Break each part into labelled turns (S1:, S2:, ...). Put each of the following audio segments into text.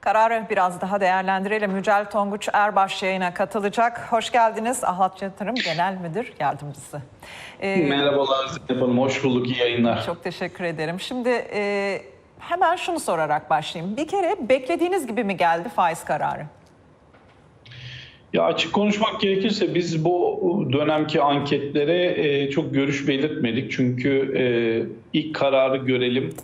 S1: Kararı biraz daha değerlendirelim. Yücel Tonguç Erbaş yayına katılacak. Hoş geldiniz. Ahlat Yatırım Genel Müdür Yardımcısı. Ee,
S2: Merhabalar Zeynep Hanım, hoş bulduk, iyi yayınlar.
S1: çok teşekkür ederim. Şimdi e, hemen şunu sorarak başlayayım. Bir kere beklediğiniz gibi mi geldi faiz kararı?
S2: Ya açık konuşmak gerekirse biz bu dönemki anketlere e, çok görüş belirtmedik. Çünkü e, ilk kararı görelim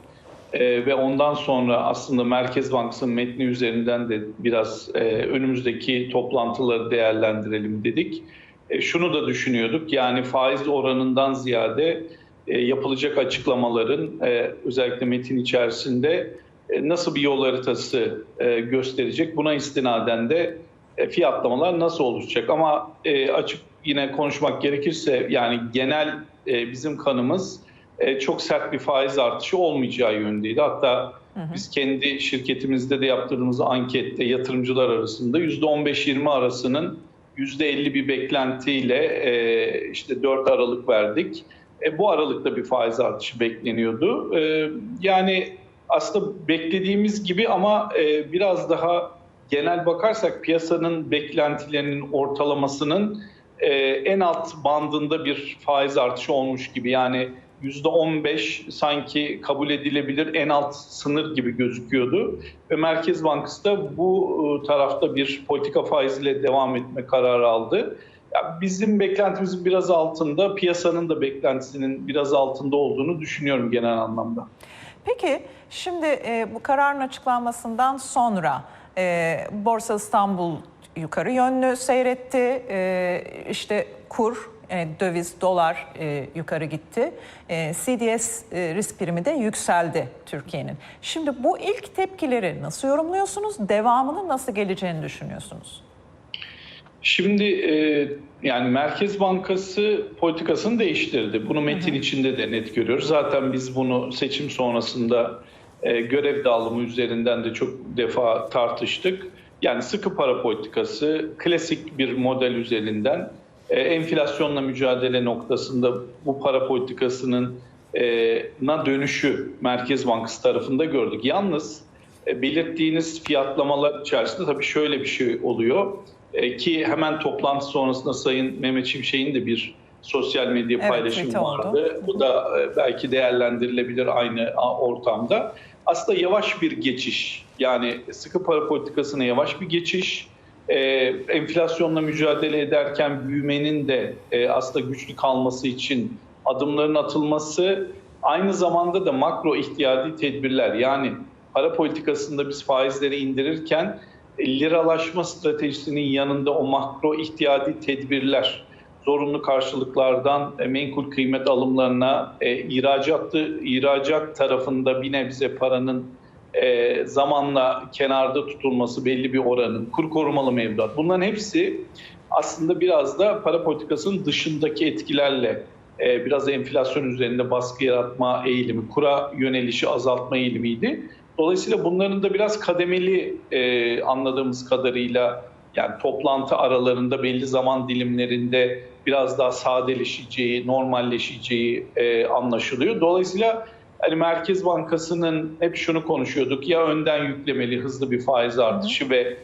S2: e, ve ondan sonra aslında Merkez Bankası'nın metni üzerinden de biraz e, önümüzdeki toplantıları değerlendirelim dedik. E, şunu da düşünüyorduk yani faiz oranından ziyade e, yapılacak açıklamaların e, özellikle metin içerisinde e, nasıl bir yol haritası e, gösterecek. Buna istinaden de e, fiyatlamalar nasıl oluşacak? Ama e, açık yine konuşmak gerekirse yani genel e, bizim kanımız e, çok sert bir faiz artışı olmayacağı yönündeydi. Hatta biz kendi şirketimizde de yaptırdığımız ankette yatırımcılar arasında %15-20 arasının %50 bir beklentiyle e, işte 4 Aralık verdik. E, bu aralıkta bir faiz artışı bekleniyordu. E, yani aslında beklediğimiz gibi ama e, biraz daha genel bakarsak piyasanın beklentilerinin ortalamasının e, en alt bandında bir faiz artışı olmuş gibi. Yani %15 sanki kabul edilebilir en alt sınır gibi gözüküyordu. Ve Merkez Bankası da bu e, tarafta bir politika faiziyle devam etme kararı aldı. Ya bizim beklentimizin biraz altında, piyasanın da beklentisinin biraz altında olduğunu düşünüyorum genel anlamda.
S1: Peki şimdi e, bu kararın açıklanmasından sonra e, Borsa İstanbul yukarı yönlü seyretti. E, işte kur, e, döviz, dolar e, yukarı gitti. E, CDS e, risk primi de yükseldi Türkiye'nin. Şimdi bu ilk tepkileri nasıl yorumluyorsunuz? Devamının nasıl geleceğini düşünüyorsunuz?
S2: Şimdi e, yani Merkez Bankası politikasını değiştirdi. Bunu metin içinde de net görüyoruz. Zaten biz bunu seçim sonrasında e, görev dağılımı üzerinden de çok defa tartıştık. Yani sıkı para politikası klasik bir model üzerinden enflasyonla mücadele noktasında bu para politikasının e, na dönüşü Merkez Bankası tarafında gördük. Yalnız e, belirttiğiniz fiyatlamalar içerisinde tabii şöyle bir şey oluyor e, ki hemen toplantı sonrasında Sayın Mehmet Şimşek'in de bir sosyal medya
S1: Evet,
S2: paylaşımı
S1: tweet oldu.
S2: vardı. Bu da e, belki değerlendirilebilir aynı ortamda. Aslında yavaş bir geçiş yani sıkı para politikasına yavaş bir geçiş. E, enflasyonla mücadele ederken büyümenin de e, aslında güçlü kalması için adımların atılması aynı zamanda da makro ihtiyadi tedbirler. Yani para politikasında biz faizleri indirirken e, liralaşma stratejisinin yanında o makro ihtiyadi tedbirler zorunlu karşılıklardan e, menkul kıymet alımlarına e, ihracatı ihracat tarafında bir nebze paranın e, zamanla kenarda tutulması belli bir oranın kur korumalı mevduat bunların hepsi aslında biraz da para politikasının dışındaki etkilerle e, biraz enflasyon üzerinde baskı yaratma eğilimi, kura yönelişi azaltma eğilimiydi. Dolayısıyla bunların da biraz kademeli e, anladığımız kadarıyla yani toplantı aralarında belli zaman dilimlerinde biraz daha sadeleşeceği, normalleşeceği e, anlaşılıyor. Dolayısıyla hani Merkez Bankası'nın hep şunu konuşuyorduk ya önden yüklemeli hızlı bir faiz artışı ve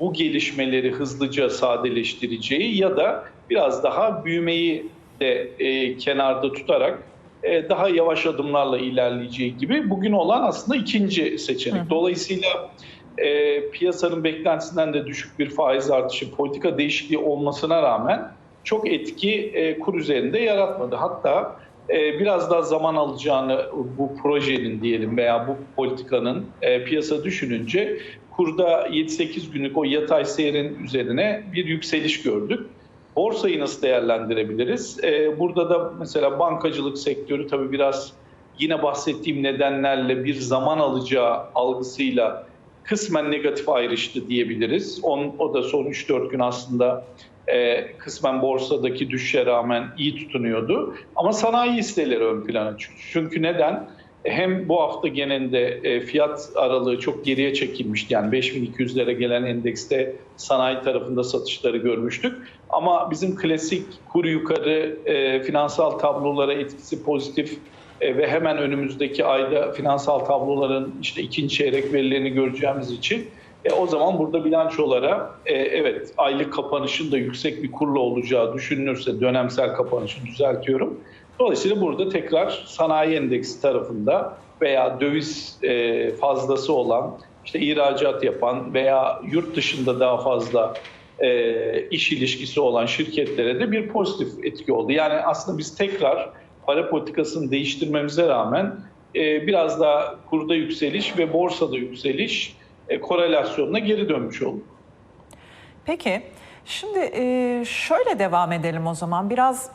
S2: bu gelişmeleri hızlıca sadeleştireceği ya da biraz daha büyümeyi de e, kenarda tutarak e, daha yavaş adımlarla ilerleyeceği gibi bugün olan aslında ikinci seçenek. Dolayısıyla e, piyasanın beklentisinden de düşük bir faiz artışı, politika değişikliği olmasına rağmen çok etki e, kur üzerinde yaratmadı. Hatta biraz daha zaman alacağını bu projenin diyelim veya bu politikanın e, piyasa düşününce kurda 7-8 günlük o yatay seyrin üzerine bir yükseliş gördük. Borsayı nasıl değerlendirebiliriz? Ee, burada da mesela bankacılık sektörü tabii biraz yine bahsettiğim nedenlerle bir zaman alacağı algısıyla kısmen negatif ayrıştı diyebiliriz. On, o da son 3-4 gün aslında e, kısmen borsadaki düşüşe rağmen iyi tutunuyordu. Ama sanayi hisseleri ön plana çıktı. Çünkü neden? Hem bu hafta genelinde e, fiyat aralığı çok geriye çekilmişti. Yani 5200'lere gelen endekste sanayi tarafında satışları görmüştük. Ama bizim klasik kur yukarı e, finansal tablolara etkisi pozitif e, ve hemen önümüzdeki ayda finansal tabloların işte ikinci çeyrek verilerini göreceğimiz için E, o zaman burada bilançolara e, evet aylık kapanışın da yüksek bir kurla olacağı düşünülürse dönemsel kapanışı düzeltiyorum. Dolayısıyla burada tekrar sanayi endeksi tarafında veya döviz e, fazlası olan işte ihracat yapan veya yurt dışında daha fazla e, iş ilişkisi olan şirketlere de bir pozitif etki oldu. Yani aslında biz tekrar para politikasını değiştirmemize rağmen e, biraz daha kurda yükseliş ve borsada yükseliş e, korelasyonuna geri dönmüş olduk.
S1: Peki, şimdi e, şöyle devam edelim o zaman. Biraz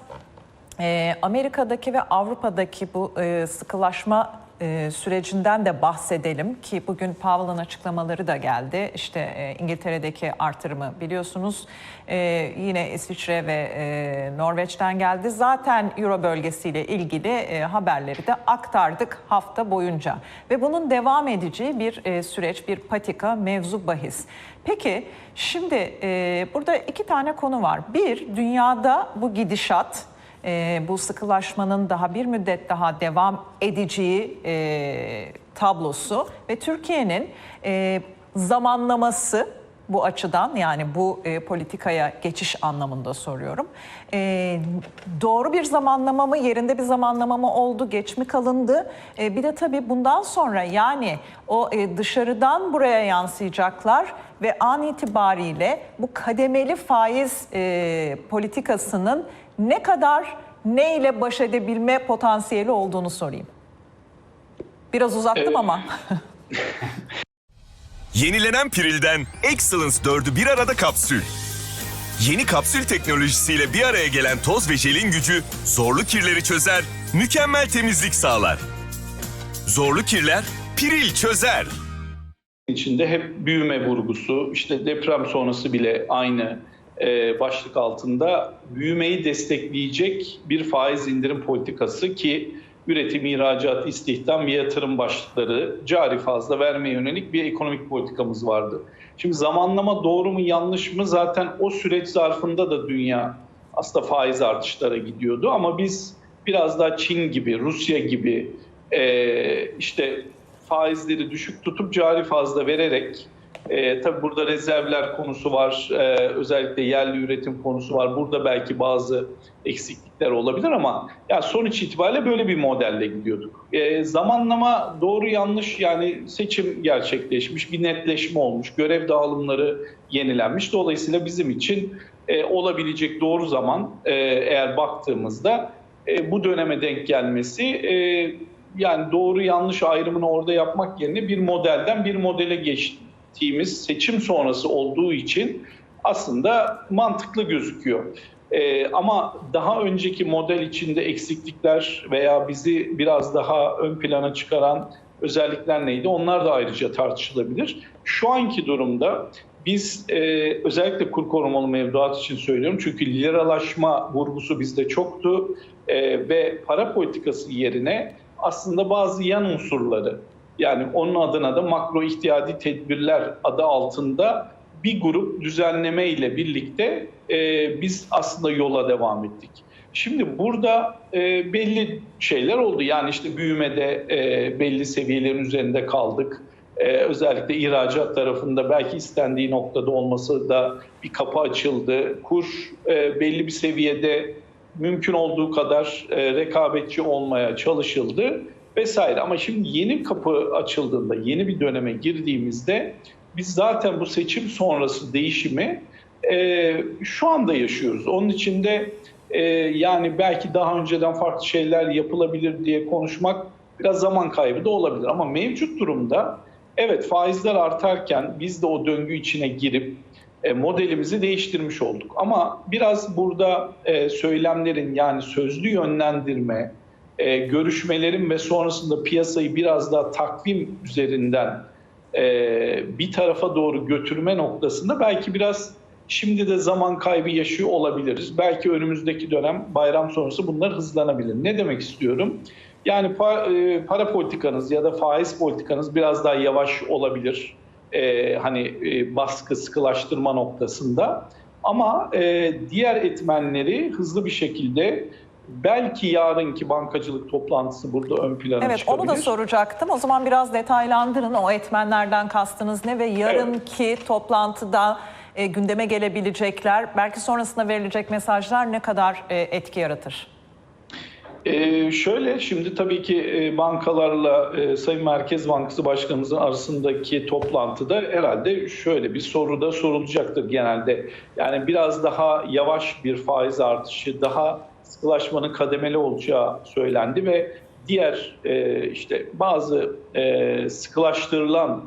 S1: e, Amerika'daki ve Avrupa'daki bu sıkılaşma e, sürecinden de bahsedelim ki bugün Powell'ın açıklamaları da geldi. İşte e, İngiltere'deki artırımı biliyorsunuz. E, yine İsviçre ve Norveç'ten geldi. Zaten Euro bölgesiyle ilgili haberleri de aktardık hafta boyunca. Ve bunun devam edeceği bir süreç, bir patika, mevzu bahis. Peki şimdi e, burada iki tane konu var. Bir, dünyada bu gidişat e, bu sıkılaşmanın daha bir müddet daha devam edeceği e, tablosu ve Türkiye'nin e, zamanlaması bu açıdan yani bu e, politikaya geçiş anlamında soruyorum. E, doğru bir zamanlama mı, yerinde bir zamanlama mı oldu, geç mi kalındı? E, bir de tabii bundan sonra yani o e, dışarıdan buraya yansıyacaklar ve an itibariyle bu kademeli faiz e, politikasının ne kadar ne ile baş edebilme potansiyeli olduğunu sorayım. Biraz uzattım
S2: Evet.
S1: ama.
S3: Yenilenen Piril'den Excellence 4'ü bir arada kapsül. Yeni kapsül teknolojisiyle bir araya gelen toz ve jelin gücü zorlu kirleri çözer, mükemmel temizlik sağlar. Zorlu kirler Piril çözer.
S2: içinde hep büyüme vurgusu, işte deprem sonrası bile aynı başlık altında büyümeyi destekleyecek bir faiz indirim politikası ki üretim, ihracat, istihdam ve yatırım başlıkları cari fazla vermeye yönelik bir ekonomik politikamız vardı. Şimdi zamanlama doğru mu yanlış mı zaten o süreç zarfında da dünya aslında faiz artışlara gidiyordu ama biz biraz daha Çin gibi, Rusya gibi e, işte faizleri düşük tutup cari fazla vererek e, tabii burada rezervler konusu var, e, özellikle yerli üretim konusu var. Burada belki bazı eksiklikler olabilir ama ya sonuç itibariyle böyle bir modelle gidiyorduk. E, zamanlama doğru yanlış yani seçim gerçekleşmiş, bir netleşme olmuş, görev dağılımları yenilenmiş. Dolayısıyla bizim için e, olabilecek doğru zaman e, eğer baktığımızda e, bu döneme denk gelmesi e, yani doğru yanlış ayrımını orada yapmak yerine bir modelden bir modele geçtiğimiz seçim sonrası olduğu için aslında mantıklı gözüküyor. Ee, ama daha önceki model içinde eksiklikler veya bizi biraz daha ön plana çıkaran özellikler neydi? Onlar da ayrıca tartışılabilir. Şu anki durumda biz e, özellikle kur korumalı mevduat için söylüyorum çünkü liralaşma vurgusu bizde çoktu e, ve para politikası yerine aslında bazı yan unsurları yani onun adına da makro ihtiyadi tedbirler adı altında bir grup düzenleme ile birlikte e, biz aslında yola devam ettik. Şimdi burada e, belli şeyler oldu. Yani işte büyümede e, belli seviyelerin üzerinde kaldık. E, özellikle ihracat tarafında belki istendiği noktada olması da bir kapı açıldı. Kur e, belli bir seviyede mümkün olduğu kadar e, rekabetçi olmaya çalışıldı vesaire. Ama şimdi yeni kapı açıldığında, yeni bir döneme girdiğimizde biz zaten bu seçim sonrası değişimi e, şu anda yaşıyoruz. Onun içinde e, yani belki daha önceden farklı şeyler yapılabilir diye konuşmak biraz zaman kaybı da olabilir. Ama mevcut durumda evet faizler artarken biz de o döngü içine girip e, modelimizi değiştirmiş olduk. Ama biraz burada e, söylemlerin yani sözlü yönlendirme, e, görüşmelerin ve sonrasında piyasayı biraz daha takvim üzerinden e, bir tarafa doğru götürme noktasında belki biraz şimdi de zaman kaybı yaşıyor olabiliriz. Belki önümüzdeki dönem bayram sonrası bunlar hızlanabilir. Ne demek istiyorum? Yani e, para politikanız ya da faiz politikanız biraz daha yavaş olabilir. E, hani e, baskı, sıkılaştırma noktasında. Ama e, diğer etmenleri hızlı bir şekilde Belki yarınki bankacılık toplantısı burada ön plana
S1: Evet
S2: çıkabilir.
S1: onu da soracaktım. O zaman biraz detaylandırın o etmenlerden kastınız ne ve yarınki toplantıda e, gündeme gelebilecekler, belki sonrasında verilecek mesajlar ne kadar e, etki yaratır?
S2: Ee, şöyle şimdi tabii ki e, bankalarla e, Sayın Merkez Bankası Başkanımızın arasındaki toplantıda herhalde şöyle bir soru da sorulacaktır genelde. Yani biraz daha yavaş bir faiz artışı, daha sıkılaşmanın kademeli olacağı söylendi ve diğer e, işte bazı e, sıkılaştırılan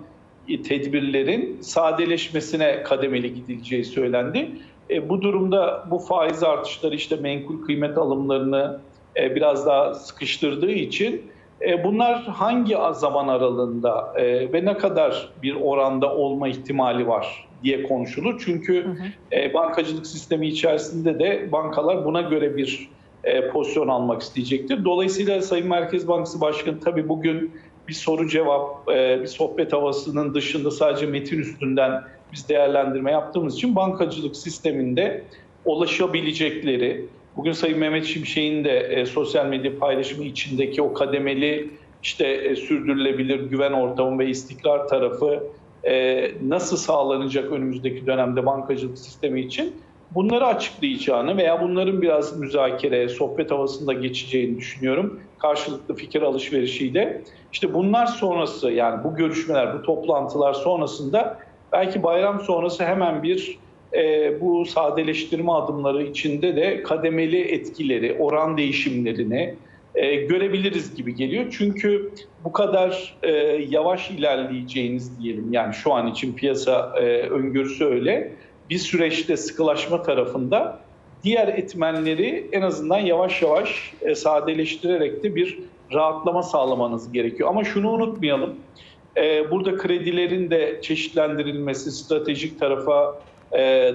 S2: tedbirlerin sadeleşmesine kademeli gidileceği söylendi. E, bu durumda bu faiz artışları işte menkul kıymet alımlarını e, biraz daha sıkıştırdığı için e, bunlar hangi zaman aralığında e, ve ne kadar bir oranda olma ihtimali var diye konuşulur. Çünkü e, bankacılık sistemi içerisinde de bankalar buna göre bir e, pozisyon almak isteyecektir. Dolayısıyla Sayın Merkez Bankası Başkanı tabii bugün bir soru cevap, e, bir sohbet havasının dışında sadece metin üstünden biz değerlendirme yaptığımız için bankacılık sisteminde ulaşabilecekleri, bugün Sayın Mehmet Şimşek'in de e, sosyal medya paylaşımı içindeki o kademeli işte e, sürdürülebilir güven ortamı ve istikrar tarafı e, nasıl sağlanacak önümüzdeki dönemde bankacılık sistemi için bunları açıklayacağını veya bunların biraz müzakere, sohbet havasında geçeceğini düşünüyorum. Karşılıklı fikir alışverişiyle. İşte bunlar sonrası yani bu görüşmeler, bu toplantılar sonrasında belki bayram sonrası hemen bir e, bu sadeleştirme adımları içinde de kademeli etkileri, oran değişimlerini e, görebiliriz gibi geliyor. Çünkü bu kadar e, yavaş ilerleyeceğiniz diyelim yani şu an için piyasa e, öngörüsü öyle. Bir süreçte sıkılaşma tarafında diğer etmenleri en azından yavaş yavaş e, sadeleştirerek de bir rahatlama sağlamanız gerekiyor. Ama şunu unutmayalım. E, burada kredilerin de çeşitlendirilmesi, stratejik tarafa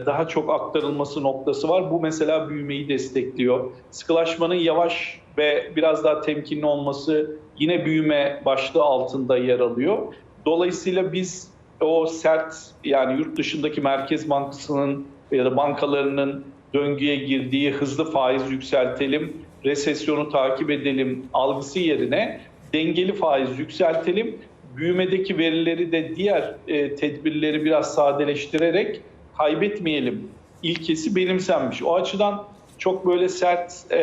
S2: daha çok aktarılması noktası var. Bu mesela büyümeyi destekliyor. Sıkılaşmanın yavaş ve biraz daha temkinli olması yine büyüme başlığı altında yer alıyor. Dolayısıyla biz o sert yani yurt dışındaki Merkez Bankası'nın ya da bankalarının döngüye girdiği hızlı faiz yükseltelim, resesyonu takip edelim algısı yerine dengeli faiz yükseltelim. Büyümedeki verileri de diğer e, tedbirleri biraz sadeleştirerek kaybetmeyelim ilkesi benimsenmiş. O açıdan çok böyle sert e,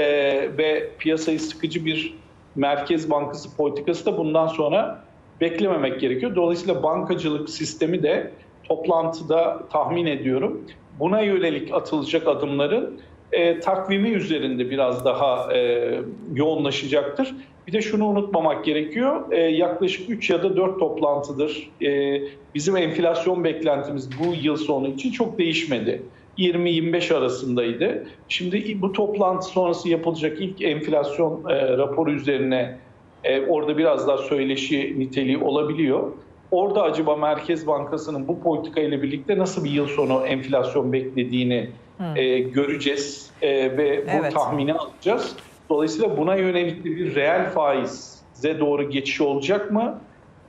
S2: ve piyasayı sıkıcı bir Merkez Bankası politikası da bundan sonra beklememek gerekiyor. Dolayısıyla bankacılık sistemi de toplantıda tahmin ediyorum buna yönelik atılacak adımların e, takvimi üzerinde biraz daha e, yoğunlaşacaktır. Bir de şunu unutmamak gerekiyor. E, yaklaşık 3 ya da 4 toplantıdır. E, bizim enflasyon beklentimiz bu yıl sonu için çok değişmedi. 20-25 arasındaydı. Şimdi bu toplantı sonrası yapılacak ilk enflasyon e, raporu üzerine e, orada biraz daha söyleşi niteliği olabiliyor. Orada acaba Merkez Bankası'nın bu politika ile birlikte nasıl bir yıl sonu enflasyon beklediğini e, göreceğiz e, ve bu
S1: Evet.
S2: tahmini alacağız. Dolayısıyla buna yönelik bir reel faize doğru geçiş olacak mı?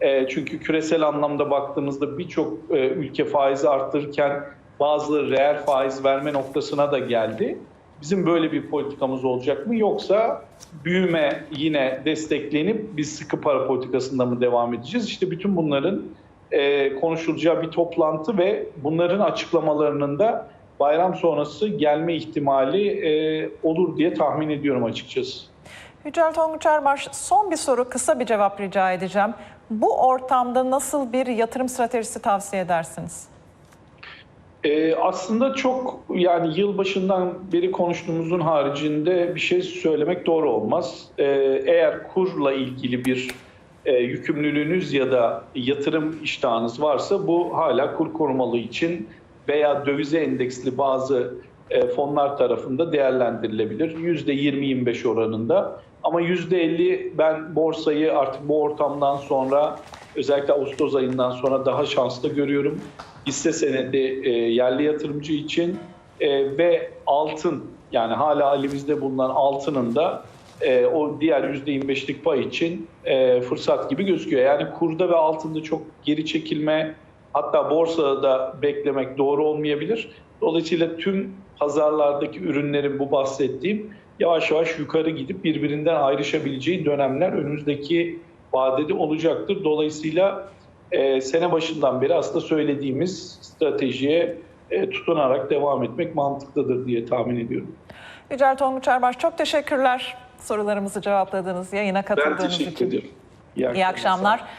S2: E, çünkü küresel anlamda baktığımızda birçok e, ülke faizi arttırırken bazıları reel faiz verme noktasına da geldi. Bizim böyle bir politikamız olacak mı yoksa büyüme yine desteklenip biz sıkı para politikasında mı devam edeceğiz? İşte bütün bunların e, konuşulacağı bir toplantı ve bunların açıklamalarının da bayram sonrası gelme ihtimali e, olur diye tahmin ediyorum açıkçası.
S1: Yücel Tonguç Erbaş son bir soru kısa bir cevap rica edeceğim. Bu ortamda nasıl bir yatırım stratejisi tavsiye edersiniz?
S2: Ee, aslında çok yani yılbaşından beri konuştuğumuzun haricinde bir şey söylemek doğru olmaz. Ee, eğer kurla ilgili bir e, yükümlülüğünüz ya da yatırım iştahınız varsa bu hala kur korumalı için veya dövize endeksli bazı e, fonlar tarafında değerlendirilebilir. %20-25 oranında. Ama %50 ben borsayı artık bu ortamdan sonra özellikle Ağustos ayından sonra daha şanslı görüyorum. Hisse senedi e, yerli yatırımcı için e, ve altın yani hala elimizde bulunan altının da o diğer %25'lik pay için fırsat gibi gözüküyor. Yani kurda ve altında çok geri çekilme hatta borsada da beklemek doğru olmayabilir. Dolayısıyla tüm pazarlardaki ürünlerin bu bahsettiğim yavaş yavaş yukarı gidip birbirinden ayrışabileceği dönemler önümüzdeki vadede olacaktır. Dolayısıyla e, sene başından beri aslında söylediğimiz stratejiye e, tutunarak devam etmek mantıklıdır diye tahmin ediyorum.
S1: Yücel Tonguç Erbaş çok teşekkürler sorularımızı cevapladığınız, yayına
S2: Ben
S1: katıldığınız
S2: teşekkür
S1: için.
S2: ederim.
S1: İyi akşamlar.